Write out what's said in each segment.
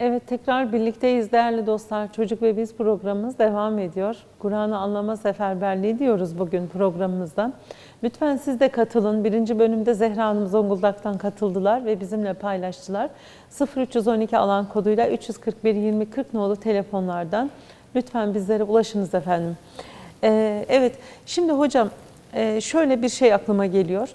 Evet tekrar birlikteyiz değerli dostlar. Çocuk ve Biz programımız devam ediyor. Kur'an'ı anlama seferberliği diyoruz bugün programımızda. Lütfen siz de katılın. Birinci bölümde Zehra Hanım Zonguldak'tan katıldılar ve bizimle paylaştılar. 0312 alan koduyla 341 20 40 nolu telefonlardan lütfen bizlere ulaşınız efendim. Ee, evet şimdi hocam e, şöyle bir şey aklıma geliyor.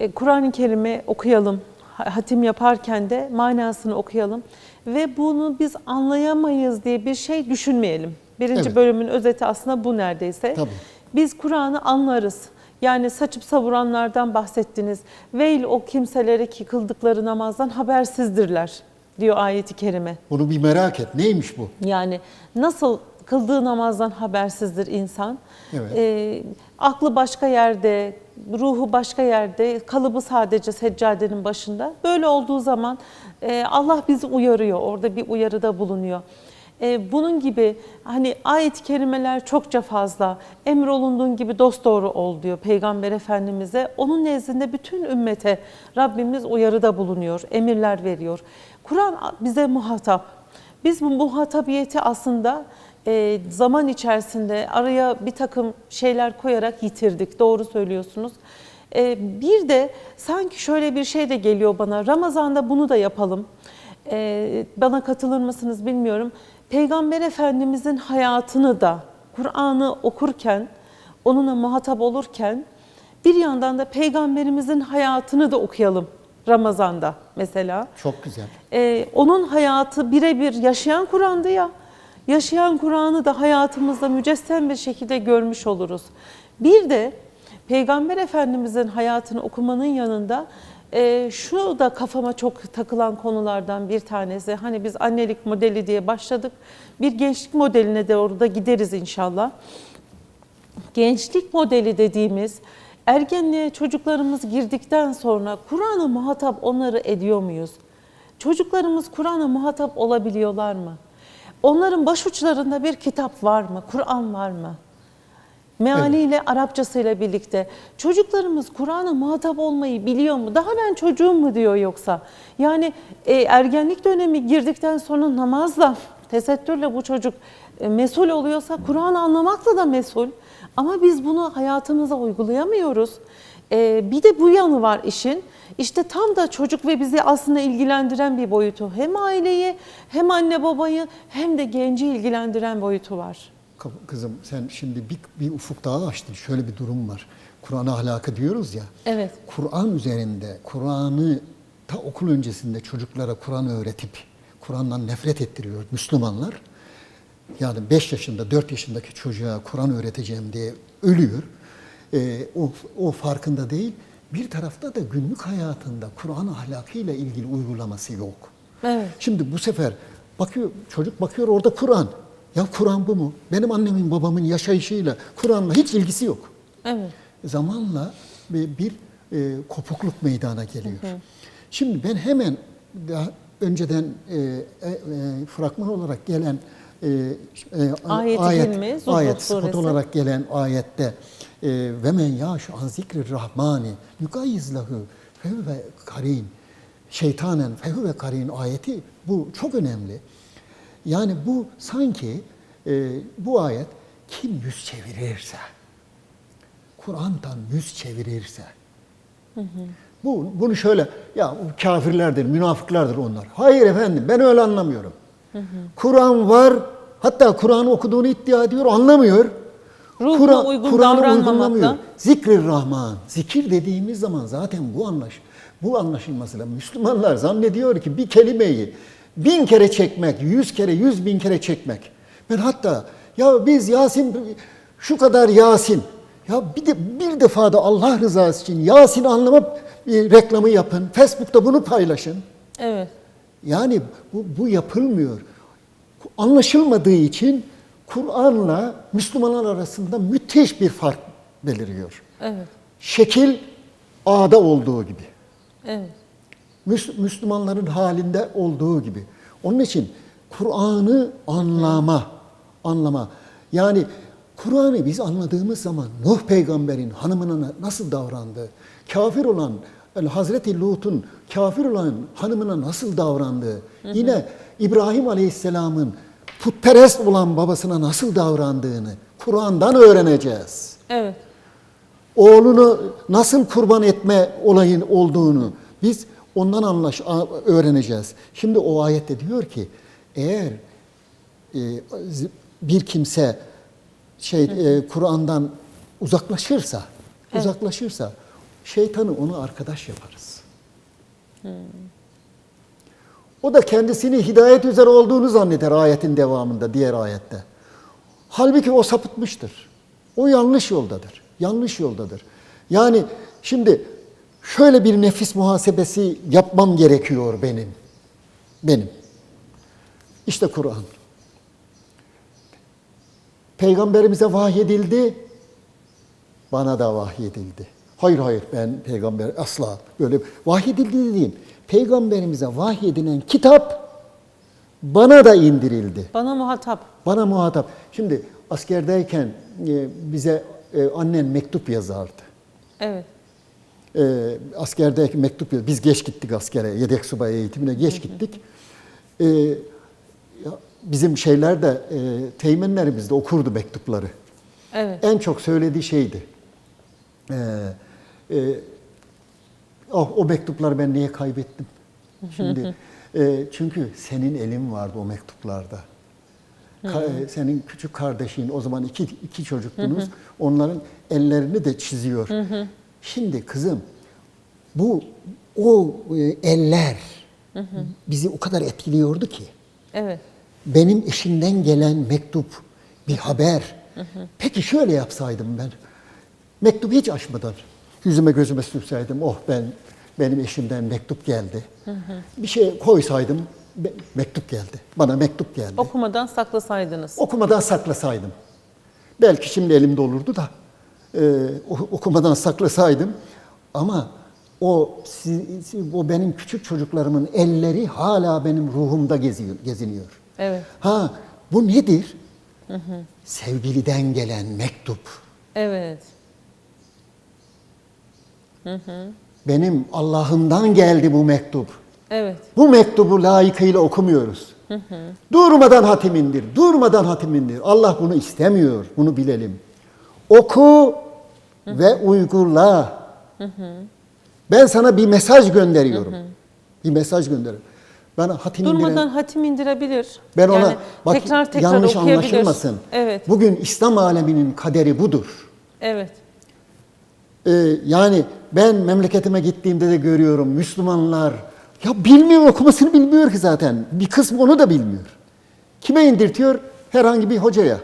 E, Kur'an-ı Kerim'i okuyalım. Ha- Hatim yaparken de manasını okuyalım. Ve bunu biz anlayamayız diye bir şey düşünmeyelim. Birinci Evet. bölümün özeti aslında bu neredeyse. Tabii. Biz Kur'an'ı anlarız. Yani saçıp savuranlardan bahsettiniz. Veil o kimseleri ki kıldıkları namazdan habersizdirler diyor ayeti kerime. Bunu bir merak et. Neymiş bu? Yani nasıl kıldığı namazdan habersizdir insan? Evet. Ee, aklı başka yerde, ruhu başka yerde, kalıbı sadece seccadenin başında. Böyle olduğu zaman e, Allah bizi uyarıyor, orada bir uyarıda bulunuyor. E, bunun gibi hani ayet-i kerimeler çokça fazla. Emrolunduğun gibi dosdoğru ol diyor Peygamber Efendimiz'e. Onun nezdinde bütün ümmete Rabbimiz uyarıda bulunuyor, emirler veriyor. Kur'an bize muhatap. Biz bu muhatabiyeti aslında e, zaman içerisinde araya bir takım şeyler koyarak yitirdik. Doğru söylüyorsunuz. E, bir de sanki şöyle bir şey de geliyor bana. Ramazan'da bunu da yapalım. E, bana katılır mısınız bilmiyorum. Peygamber Efendimizin hayatını da Kur'an'ı okurken, onunla muhatap olurken bir yandan da Peygamberimizin hayatını da okuyalım Ramazan'da mesela. Çok güzel. Ee, onun hayatı birebir yaşayan Kur'an'dı ya. Yaşayan Kur'an'ı da hayatımızda mücessem bir şekilde görmüş oluruz. Bir de Peygamber Efendimizin hayatını okumanın yanında e, şu da kafama çok takılan konulardan bir tanesi. Hani biz annelik modeli diye başladık. Bir gençlik modeline de orada gideriz inşallah gençlik modeli dediğimiz ergenliğe çocuklarımız girdikten sonra Kur'an'a muhatap onları ediyor muyuz? Çocuklarımız Kur'an'a muhatap olabiliyorlar mı? Onların başuçlarında bir kitap var mı? Kur'an var mı? Mealiyle, Arapçasıyla birlikte. Çocuklarımız Kur'an'a muhatap olmayı biliyor mu? Daha ben çocuğum mu diyor yoksa? Yani e, ergenlik dönemi girdikten sonra namazla, tesettürle bu çocuk e, mesul oluyorsa Kur'an'ı anlamakla da mesul. Ama biz bunu hayatımıza uygulayamıyoruz. E, bir de bu yanı var işin. İşte tam da çocuk ve bizi aslında ilgilendiren bir boyutu. Hem aileyi, hem anne babayı, hem de genci ilgilendiren boyutu var. Kızım sen şimdi bir, bir ufuk daha açtın. Şöyle bir durum var. Kur'an ahlakı diyoruz ya. Evet. Kur'an üzerinde, Kur'an'ı ta okul öncesinde çocuklara Kur'an öğretip Kur'an'dan nefret ettiriyor Müslümanlar. Yani 5 yaşında, 4 yaşındaki çocuğa Kur'an öğreteceğim diye ölüyor. Ee, o, o farkında değil. Bir tarafta da günlük hayatında Kur'an ahlakıyla ilgili uygulaması yok. Evet. Şimdi bu sefer bakıyor çocuk bakıyor orada Kur'an. Ya Kur'an bu mu? Benim annemin babamın yaşayışıyla Kur'an'la hiç ilgisi yok. Evet. Zamanla bir, bir e, kopukluk meydana geliyor. Şimdi ben hemen daha önceden e, e, e, fragman olarak gelen e, e, ayet, Zuhruf ayet sıfat suresi. olarak gelen ayette e, ve men yaşu an zikri rahmani yugayiz lahu fehuve karin şeytanen fehuve karin ayeti bu çok önemli. Yani bu sanki e, bu ayet kim yüz çevirirse Kur'an'dan yüz çevirirse bu bunu şöyle ya kafirlerdir, münafıklardır onlar. Hayır efendim ben öyle anlamıyorum. Kur'an var hatta Kur'an'ı okuduğunu iddia ediyor anlamıyor. Ruhuna uygun Kur'an'ı uygulamıyor. Zikri Rahman. Zikir dediğimiz zaman zaten bu anlaş bu anlaşılması lazım. Müslümanlar zannediyor ki bir kelimeyi bin kere çekmek, yüz kere, yüz bin kere çekmek. Ben hatta ya biz Yasin şu kadar Yasin ya bir de bir defa da Allah rızası için Yasin anlama e, reklamı yapın. Facebook'ta bunu paylaşın. Evet. Yani bu, bu yapılmıyor. Anlaşılmadığı için Kur'an'la Müslümanlar arasında müthiş bir fark beliriyor. Evet. Şekil ağda olduğu gibi. Evet. Müs- Müslümanların halinde olduğu gibi. Onun için Kur'an'ı anlama, anlama. Yani Kur'an'ı biz anladığımız zaman Nuh peygamberin hanımına nasıl davrandığı, kafir olan Yani Hazreti Lut'un kafir olan hanımına nasıl davrandığı, yine İbrahim Aleyhisselam'ın putperest olan babasına nasıl davrandığını Kur'an'dan öğreneceğiz. Evet. Oğlunu nasıl kurban etme olayın olduğunu biz ondan anlaş öğreneceğiz. Şimdi o ayette diyor ki eğer e, bir kimse şey e, Kur'an'dan uzaklaşırsa, uzaklaşırsa şeytanı onu arkadaş yaparız. O da kendisini hidayet üzere olduğunu zanneder ayetin devamında, diğer ayette. Halbuki o sapıtmıştır. O yanlış yoldadır. Yanlış yoldadır. Yani şimdi şöyle bir nefis muhasebesi yapmam gerekiyor benim. Benim. İşte Kur'an. Peygamberimize vahyedildi, bana da vahyedildi. Hayır hayır ben peygamber asla böyle vahyedildi dediğim peygamberimize vahyedilen kitap bana da indirildi. Bana muhatap. Bana muhatap. Şimdi askerdeyken e, bize e, annen mektup yazardı. Evet. E, askerdeyken mektup yaz. Biz geç gittik askere. Yedek subay eğitimine geç gittik. E, bizim şeyler de e, teğmenlerimiz de okurdu mektupları. Evet. En çok söylediği şeydi. Ee, e, oh, o mektupları ben niye kaybettim? Şimdi e, çünkü senin elin vardı o mektuplarda. Ka- e, senin küçük kardeşin o zaman iki, iki çocuktunuz. Onların ellerini de çiziyor. Şimdi kızım bu o e, eller bizi o kadar etkiliyordu ki Evet. benim eşimden gelen mektup, bir haber. Peki şöyle yapsaydım ben. Mektubu hiç açmadan yüzüme gözüme sürseydim. Oh ben benim eşimden mektup geldi. Bir şey koysaydım mektup geldi. Bana mektup geldi. Okumadan saklasaydınız. Okumadan saklasaydım. Belki şimdi elimde olurdu da e, okumadan saklasaydım. Ama o o benim küçük çocuklarımın elleri hala benim ruhumda geziyor, geziniyor. Evet. Ha bu nedir? Sevgiliden gelen mektup. Evet. Benim Allah'ımdan geldi bu mektup. Evet. Bu mektubu layıkıyla okumuyoruz. Durmadan hatim indir, durmadan hatim indir. Allah bunu istemiyor, bunu bilelim. Oku ve uygula. Ben sana bir mesaj gönderiyorum. Bir mesaj gönderiyorum. Ben hatim indiren- Durmadan hatim indirebilir. ben ona Yani bak tekrar tekrar yanlış okuyabilir. anlaşılmasın. Evet. Bugün İslam aleminin kaderi budur. Evet. Ee, yani ben memleketime gittiğimde de görüyorum Müslümanlar ya bilmiyor okumasını bilmiyor ki zaten. Bir kısmı onu da bilmiyor. Kime indirtiyor? Herhangi bir hocaya.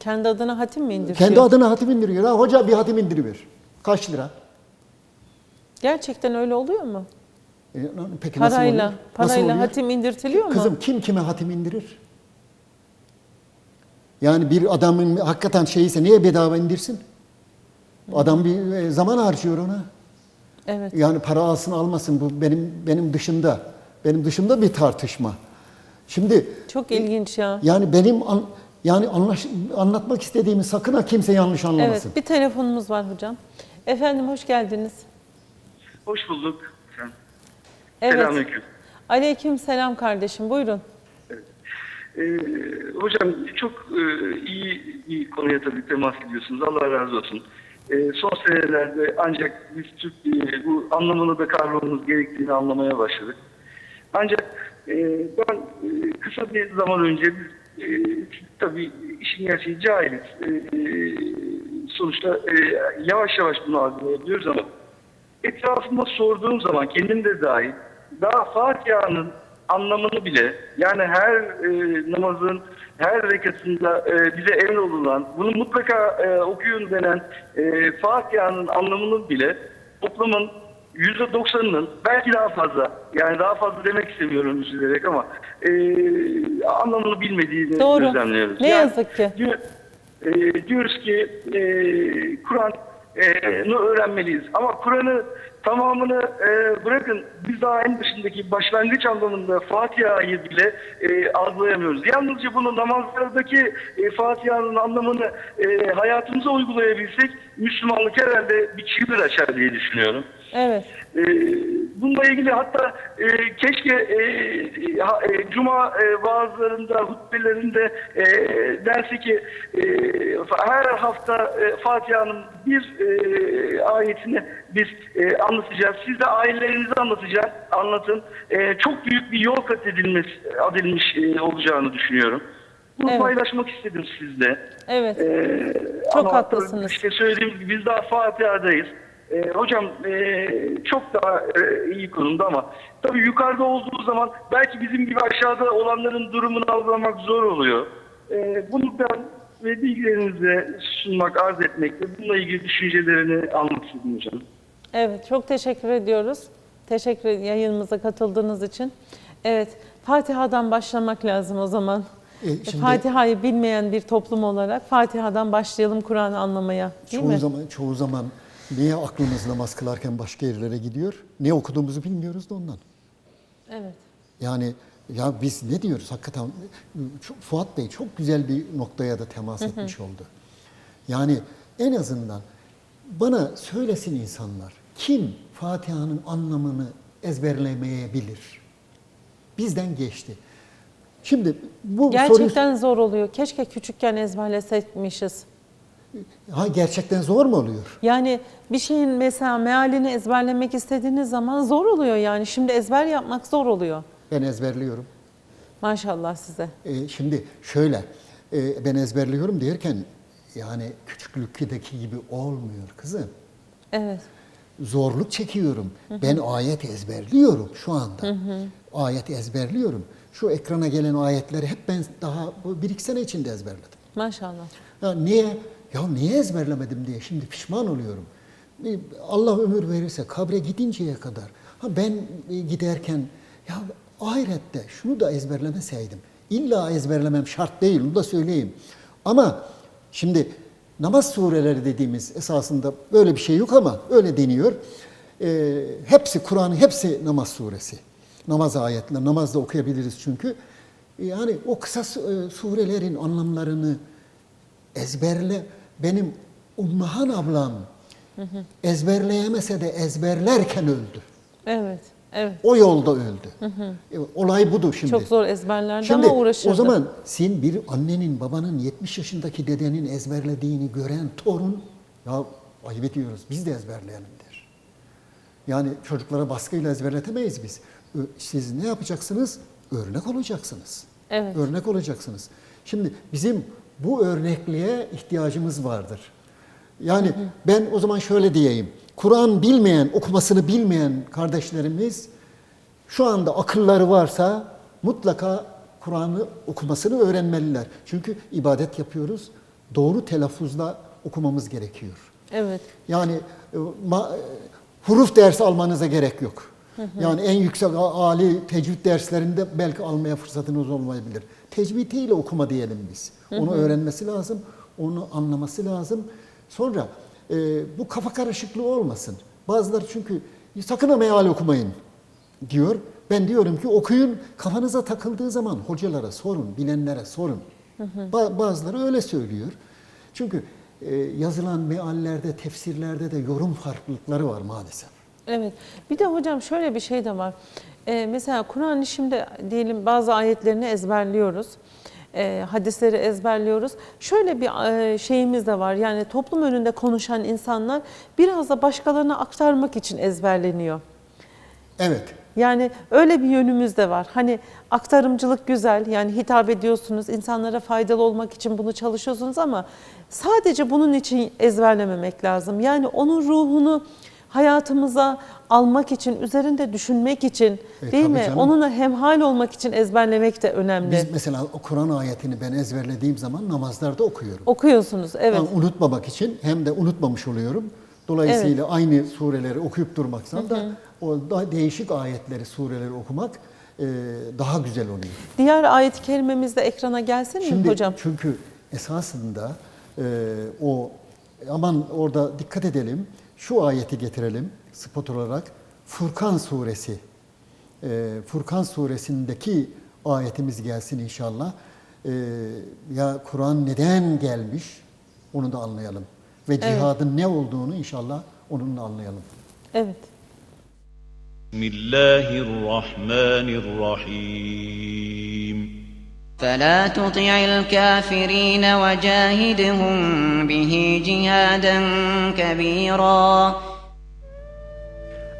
Kendi adına hatim mi indirtiyor? Kendi adına hatim indiriyor. Ha, hoca bir hatim indiriver. Kaç lira? Gerçekten öyle oluyor mu? E, peki nasıl Parayla, oluyor? Nasıl parayla oluyor? hatim indirtiliyor mu? Kızım kim kime hatim indirir? Yani bir adamın hakikaten şeyse niye bedava indirsin? Adam bir e, zaman harcıyor ona. Evet. Yani para alsın almasın bu benim benim dışında. Benim dışımda bir tartışma. Şimdi Çok ilginç ya. yani benim an- yani anlaş, anlatmak istediğimi sakın ha kimse yanlış anlamasın. Evet. Bir telefonumuz var hocam. Efendim hoş geldiniz. Hoş bulduk. Evet. Selamünaleyküm. Aleyküm selam kardeşim. Buyurun. Ee, hocam çok e, iyi bir konuya tabii temas ediyorsunuz. Allah razı olsun. Ee, son senelerde ancak biz Türk e, bu anlamını da kavramamız gerektiğini anlamaya başladık. Ancak e, ben e, kısa bir zaman önce biz e, tabii işin gerçeği cahiliz. E, e, sonuçta e, yavaş yavaş bunu algılayabiliyoruz ama etrafıma sorduğum zaman kendim de dahil daha Fatiha'nın anlamını bile yani her e, namazın her rekatında e, bize emrolunan bunu mutlaka e, okuyun denen e, Fatiha'nın anlamını bile toplumun %90'ının belki daha fazla yani daha fazla demek istemiyorum üzülerek ama e, anlamını bilmediğini Doğru. gözlemliyoruz. Ne Yani yazık ki. diyor- e, diyoruz ki e, Kur'an'ı öğrenmeliyiz. Ama Kur'an'ı tamamını e, bırakın biz daha en dışındaki başlangıç anlamında Fatiha'yı bile e, algılayamıyoruz. Yalnızca bunu namazlardaki e, Fatiha'nın anlamını e, hayatımıza uygulayabilsek Müslümanlık herhalde bir çığır açar diye düşünüyorum. Evet. E, bununla ilgili hatta e, keşke e, ha- e, Cuma e, vaazlarında, hutbelerinde e, dersi ki e, her hafta e, Fatiha'nın bir e, ayetini biz e, anlatacağız. Siz de ailelerinize anlatacağız, anlatın. E, çok büyük bir yol kat edilmiş, edilmiş e, olacağını düşünüyorum. Bunu Evet. paylaşmak istedim sizle. Evet. Ee, Çok haklısınız. İşte söylediğim gibi biz daha Fatiha'dayız. Ee, hocam e, çok daha e, iyi konumda ama tabii yukarıda olduğu zaman belki bizim gibi aşağıda olanların durumunu algılamak zor oluyor. Ee, bunu ben ve bilgilerinize sunmak, arz etmekle bununla ilgili düşüncelerini almak istedim hocam. Evet, çok teşekkür ediyoruz. Teşekkür yayınımıza katıldığınız için. Evet, Fatiha'dan başlamak lazım o zaman. E, şimdi- Fatiha'yı bilmeyen bir toplum olarak Fatiha'dan başlayalım Kur'an'ı anlamaya. Değil çoğu mi? zaman çoğu zaman niye aklımız namaz kılarken başka yerlere gidiyor? Ne okuduğumuzu bilmiyoruz da ondan. Evet. Yani ya biz ne diyoruz hakikaten Fuat Bey çok güzel bir noktaya da temas etmiş oldu. Yani en azından bana söylesin insanlar kim Fatiha'nın anlamını ezberlemeyebilir? Bizden geçti. Şimdi bu soruyu Gerçekten zor oluyor. Keşke küçükken ezberleseymişiz. Ha, gerçekten zor mu oluyor? Yani bir şeyin mesela mealini ezberlemek istediğiniz zaman zor oluyor yani. Şimdi ezber yapmak zor oluyor. Ben ezberliyorum. Maşallah size. E, şimdi şöyle, e, ben ezberliyorum derken yani küçüklükteki gibi olmuyor kızım. Evet. Zorluk çekiyorum. Ben ayet ezberliyorum şu anda. Ayet ezberliyorum. Şu ekrana gelen ayetleri hep ben daha bir iki sene içinde ezberledim. Maşallah. Ya niye? Ya niye ezberlemedim diye şimdi pişman oluyorum. Allah ömür verirse kabre gidinceye kadar. Ha ben e, giderken ya ahirette şunu da ezberlemeseydim. İlla ezberlemem şart değil onu da söyleyeyim. Ama şimdi namaz sureleri dediğimiz esasında böyle bir şey yok ama öyle deniyor. Ee, hepsi Kur'an'ın hepsi namaz suresi. Namaz ayetleri, namazda okuyabiliriz çünkü. Yani o kısa e, surelerin anlamlarını ezberle benim Ummahan ablam ezberleyemese de ezberlerken öldü. Evet. Evet. O yolda öldü. E, Olay budur şimdi. Çok zor ezberlerdi Şimdi ama uğraşırdı. o zaman sen bir annenin babanın 70 yaşındaki dedenin ezberlediğini gören torun ya ayıp ediyoruz biz de ezberleyelim der. Yani çocuklara baskıyla ezberletemeyiz biz. Siz ne yapacaksınız? Örnek olacaksınız. Evet. Örnek olacaksınız. Şimdi bizim bu örnekliğe ihtiyacımız vardır. Yani ben o zaman şöyle diyeyim. Kur'an bilmeyen, okumasını bilmeyen kardeşlerimiz şu anda akılları varsa mutlaka Kur'an'ı okumasını öğrenmeliler. Çünkü ibadet yapıyoruz. Doğru telaffuzla okumamız gerekiyor. Evet. Yani e, ma- e, huruf dersi almanıza gerek yok. Yani en yüksek ali tecvid derslerinde belki almaya fırsatınız olmayabilir. Tecvid ile okuma diyelim biz. Onu öğrenmesi lazım, onu anlaması lazım. Sonra e, bu kafa karışıklığı olmasın. Bazıları çünkü sakın ha meal okumayın diyor. Ben diyorum ki okuyun, kafanıza takıldığı zaman hocalara sorun, bilenlere sorun. Ba- bazıları öyle söylüyor. Çünkü e, yazılan meallerde, tefsirlerde de yorum farklılıkları var maalesef. Evet. Bir de hocam şöyle bir şey de var. Ee, mesela Kur'an'ı şimdi diyelim bazı ayetlerini ezberliyoruz. Ee, hadisleri ezberliyoruz. Şöyle bir e, şeyimiz de var. Yani toplum önünde konuşan insanlar biraz da başkalarına aktarmak için ezberleniyor. Evet, Yani öyle bir yönümüz de var. Hani aktarımcılık güzel, yani hitap ediyorsunuz, insanlara faydalı olmak için bunu çalışıyorsunuz ama sadece bunun için ezberlememek lazım. Yani onun ruhunu hayatımıza almak için, üzerinde düşünmek için, E, değil mi? canım. Onunla hemhal olmak için ezberlemek de önemli. biz mesela o Kur'an ayetini ben ezberlediğim zaman namazlarda okuyorum. Okuyorsunuz, evet. Ben unutmamak için hem de unutmamış oluyorum. Dolayısıyla aynı sureleri okuyup durmaktan da o da değişik ayetleri, sureleri okumak e, daha güzel oluyor. Diğer ayet-i kerimemiz de ekrana gelsin mi Şimdi hocam? çünkü esasında e, o aman orada dikkat edelim şu ayeti getirelim spot olarak. Furkan suresi. Ee, Furkan suresindeki ayetimiz gelsin inşallah. Ee, ya Kur'an neden gelmiş onu da anlayalım. Ve cihadın evet. ne olduğunu inşallah onunla anlayalım. Evet. Bismillahirrahmanirrahim. فلا تطع الكافرين وجاهدهم به جهادا كبيرا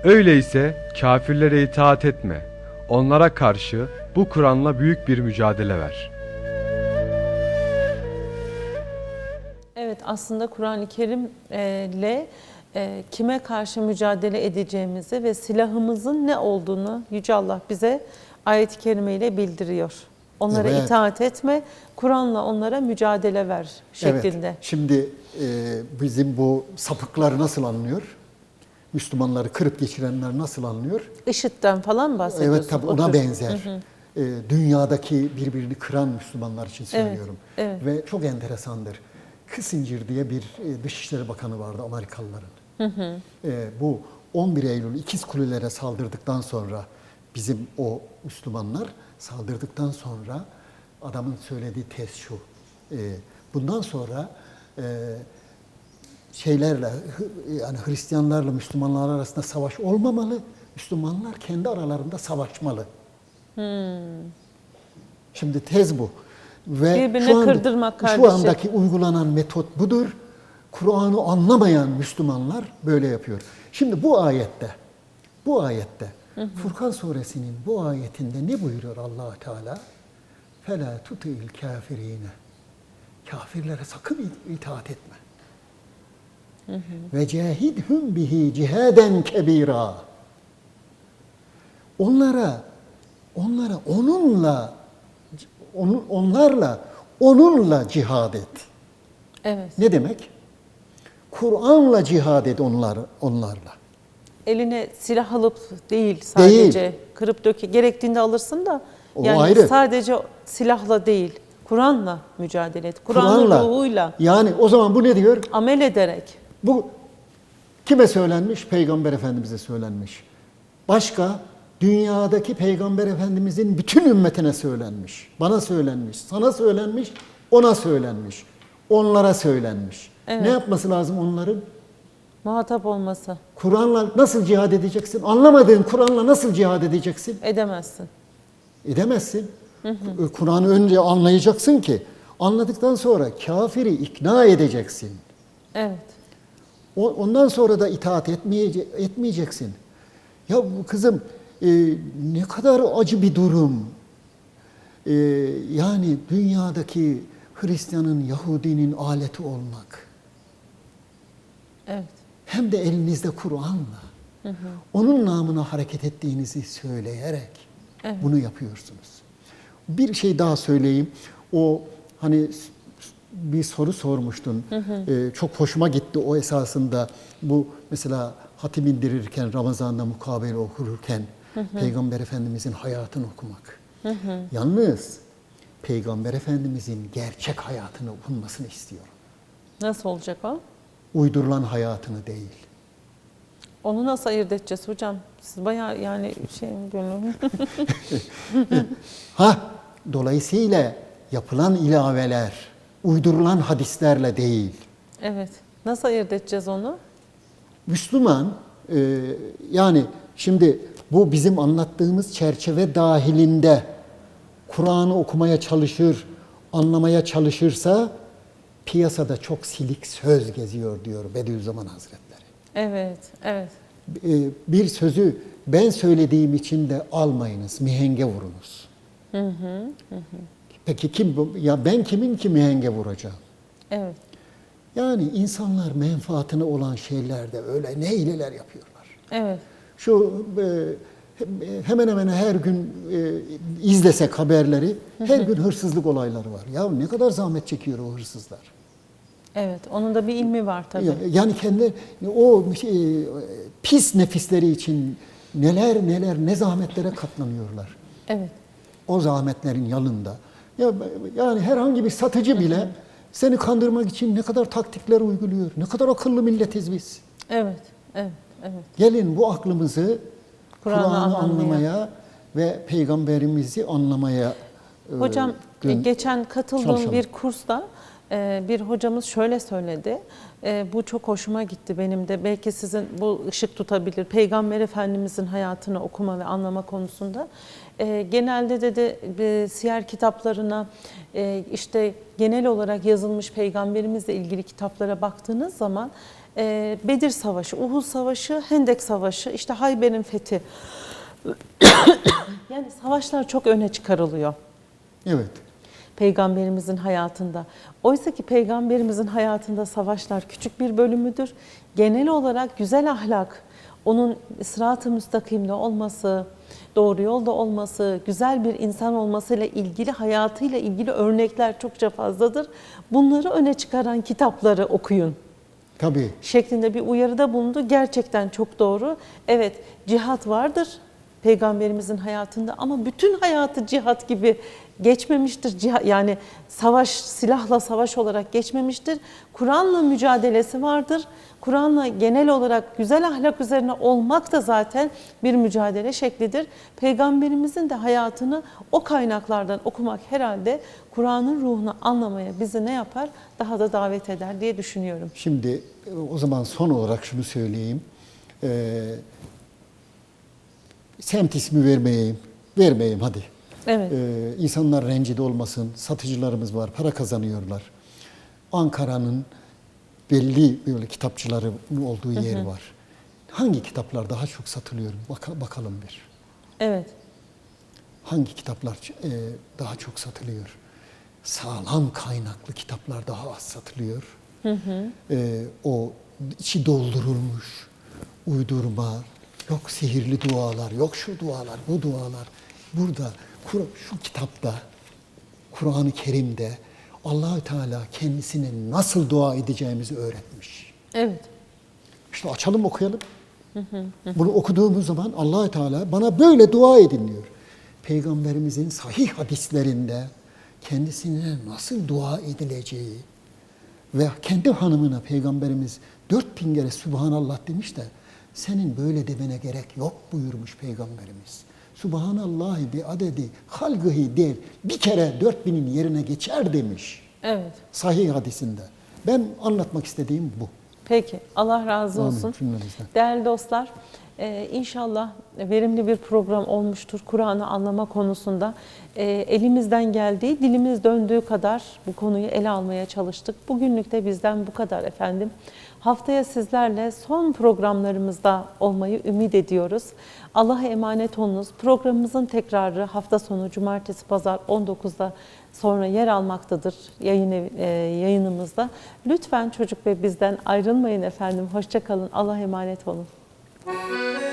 Öyleyse kafirlere itaat etme. Onlara karşı bu Kur'an'la büyük bir mücadele ver. Evet aslında Kur'an-ı Kerim e, ile e, kime karşı mücadele edeceğimizi ve silahımızın ne olduğunu Yüce Allah bize ayet-i kerime ile bildiriyor. Onlara Evet. itaat etme, Kur'an'la onlara mücadele ver şeklinde. Evet. Şimdi e, bizim bu sapıklar nasıl anlıyor? Müslümanları kırıp geçirenler nasıl anlıyor? IŞİD'den falan bahsediyorsun. Evet tabii ona benzer. E, dünyadaki birbirini kıran Müslümanlar için söylüyorum. evet. Ve çok enteresandır. Kissinger diye bir e, Dışişleri Bakanı vardı Amerikalıların. E, bu 11 Eylül ikiz kulelere saldırdıktan sonra bizim o Müslümanlar saldırdıktan sonra adamın söylediği tez şu. E, bundan sonra e, şeylerle yani Hristiyanlarla Müslümanlar arasında savaş olmamalı. Müslümanlar kendi aralarında savaşmalı. Şimdi tez bu. Ve Birbirine şu anda- kırdırmak Şu andaki uygulanan metot budur. Kur'an'ı anlamayan Müslümanlar böyle yapıyor. Şimdi bu ayette, bu ayette Furkan suresinin bu ayetinde ne buyuruyor allah Teala? فَلَا تُطِعِ الْكَافِر۪ينَ Kafirlere sakın it- itaat etme. Ve cahidhum bihi cihaden kebira. Onlara onlara onunla onun, onlarla onunla cihad et. Evet. Ne demek? Kur'an'la cihad et onlar onlarla. Eline silah alıp değil sadece Değil. kırıp döke gerektiğinde alırsın da O yani ayrı. sadece silahla değil Kur'an'la mücadele et. Kur'an'ın Kur'an'la. ruhuyla Yani o zaman bu ne diyor? amel ederek. Bu kime söylenmiş? Peygamber Efendimiz'e söylenmiş. Başka dünyadaki Peygamber Efendimiz'in bütün ümmetine söylenmiş. Bana söylenmiş, sana söylenmiş, ona söylenmiş. Onlara söylenmiş. Ne yapması lazım onların? Muhatap olması Kur'an'la nasıl cihad edeceksin? Anlamadığın Kur'an'la nasıl cihad edeceksin? edemezsin. Edemezsin. Kur'an'ı önce anlayacaksın ki anladıktan sonra kafiri ikna edeceksin. Evet. O- Ondan sonra da itaat etmeyece- etmeyeceksin. Ya bu kızım e, ne kadar acı bir durum. E, yani dünyadaki Hristiyanın, Yahudinin aleti olmak. Evet. Hem de elinizde Kur'an'la. Onun namına hareket ettiğinizi söyleyerek bunu yapıyorsunuz. Bir şey daha söyleyeyim. O hani bir soru sormuştun. Ee, çok hoşuma gitti o esasında. Bu mesela hatim indirirken, Ramazan'da mukabele okurken Peygamber Efendimizin hayatını okumak. Yalnız Peygamber Efendimizin gerçek hayatını okunmasını istiyorum. Nasıl olacak o? Uydurulan hayatını değil. Onu nasıl ayırt edeceğiz hocam? Siz bayağı yani şey gönlüm. Ha, dolayısıyla yapılan ilaveler uydurulan hadislerle değil. evet. Nasıl ayırt edeceğiz onu? Müslüman e, yani şimdi bu bizim anlattığımız çerçeve dahilinde Kur'an'ı okumaya çalışır, anlamaya çalışırsa piyasada çok silik söz geziyor diyor Bediüzzaman Hazretleri. Evet, evet. E, bir sözü ben söylediğim için de almayınız, mihenge vurunuz. Peki kim bu? Ya ben kimin ki mihenge vuracağım? Evet. Yani insanlar menfaatine olan şeylerde öyle ne hileler yapıyorlar. Evet. Şu e, hemen hemen her gün e, izlesek haberleri her gün hırsızlık olayları var. Ya ne kadar zahmet çekiyor o hırsızlar. Evet. Onun da bir ilmi var tabii. Ya- Yani kendi o şey, pis nefisleri için neler neler ne zahmetlere katlanıyorlar. Evet. O zahmetlerin yanında. Ya yani herhangi bir satıcı bile seni kandırmak için ne kadar taktikler uyguluyor. Ne kadar akıllı milletiz biz. Evet. Evet. Evet. Gelin bu aklımızı Kur'an'ı anlamaya. ve peygamberimizi anlamaya e, Hocam e, geçen katıldığım çalışalım. bir kursta Ee, bir hocamız şöyle söyledi. Ee, bu çok hoşuma gitti benim de. Belki sizin bu ışık tutabilir. Peygamber Efendimizin hayatını okuma ve anlama konusunda. Genelde dedi e, siyer kitaplarına e, işte genel olarak yazılmış peygamberimizle ilgili kitaplara baktığınız zaman e, Bedir Savaşı, Uhud Savaşı, Hendek Savaşı, işte Hayber'in fethi. yani savaşlar çok öne çıkarılıyor Evet. peygamberimizin hayatında. Oysa ki peygamberimizin hayatında savaşlar küçük bir bölümüdür. Genel olarak güzel ahlak, onun sırat-ı müstakimde olması, doğru yolda olması, güzel bir insan olmasıyla ilgili hayatıyla ilgili örnekler çokça fazladır. Bunları öne çıkaran kitapları okuyun Tabii. şeklinde bir uyarıda bulundu. Gerçekten çok doğru. Evet cihat vardır peygamberimizin hayatında ama bütün hayatı cihat gibi geçmemiştir. Ciha- yani savaş, silahla savaş olarak geçmemiştir. Kur'an'la mücadelesi vardır. Kur'an'la genel olarak güzel ahlak üzerine olmak da zaten bir mücadele şeklidir. Peygamberimizin de hayatını o kaynaklardan okumak herhalde Kur'an'ın ruhunu anlamaya bizi ne yapar? Daha da davet eder diye düşünüyorum. Şimdi e, o zaman son olarak şunu söyleyeyim. Ee, semt ismi vermeyeyim. Vermeyeyim hadi. Evet. Ee, insanlar rencide olmasın. Satıcılarımız var, para kazanıyorlar. Ankara'nın belli böyle kitapçıları olduğu yer var. Hangi kitaplar daha çok satılıyor? Baka- bakalım bir. Evet. Hangi kitaplar e, daha çok satılıyor? Sağlam kaynaklı kitaplar daha az satılıyor. E, o içi doldurulmuş uydurma, yok sihirli dualar, yok şu dualar, bu dualar. Burada şu kitapta Kur'an-ı Kerim'de Allahü Teala kendisine nasıl dua edeceğimizi öğretmiş. Evet. İşte açalım okuyalım. Bunu okuduğumuz zaman Allahü Teala bana böyle dua edin diyor. Peygamberimizin sahih hadislerinde kendisine nasıl dua edileceği ve kendi hanımına Peygamberimiz dört bin kere Subhanallah demiş de senin böyle demene gerek yok buyurmuş Peygamberimiz. Subhanallah bi adedi halgıhi der. Bir kere dört binin yerine geçer demiş. Evet. Sahih hadisinde. Ben anlatmak istediğim bu. Peki. Allah razı Amin, olsun. cümlemizden. Değerli dostlar, e, inşallah verimli bir program olmuştur Kur'an'ı anlama konusunda. E, elimizden geldiği, dilimiz döndüğü kadar bu konuyu ele almaya çalıştık. Bugünlük de bizden bu kadar efendim. Haftaya sizlerle son programlarımızda olmayı ümit ediyoruz. Allah'a emanet olunuz. Programımızın tekrarı hafta sonu cumartesi pazar 19'da sonra yer almaktadır yayın e, yayınımızda. Lütfen çocuk ve bizden ayrılmayın efendim. Hoşça kalın. Allah'a emanet olun. Música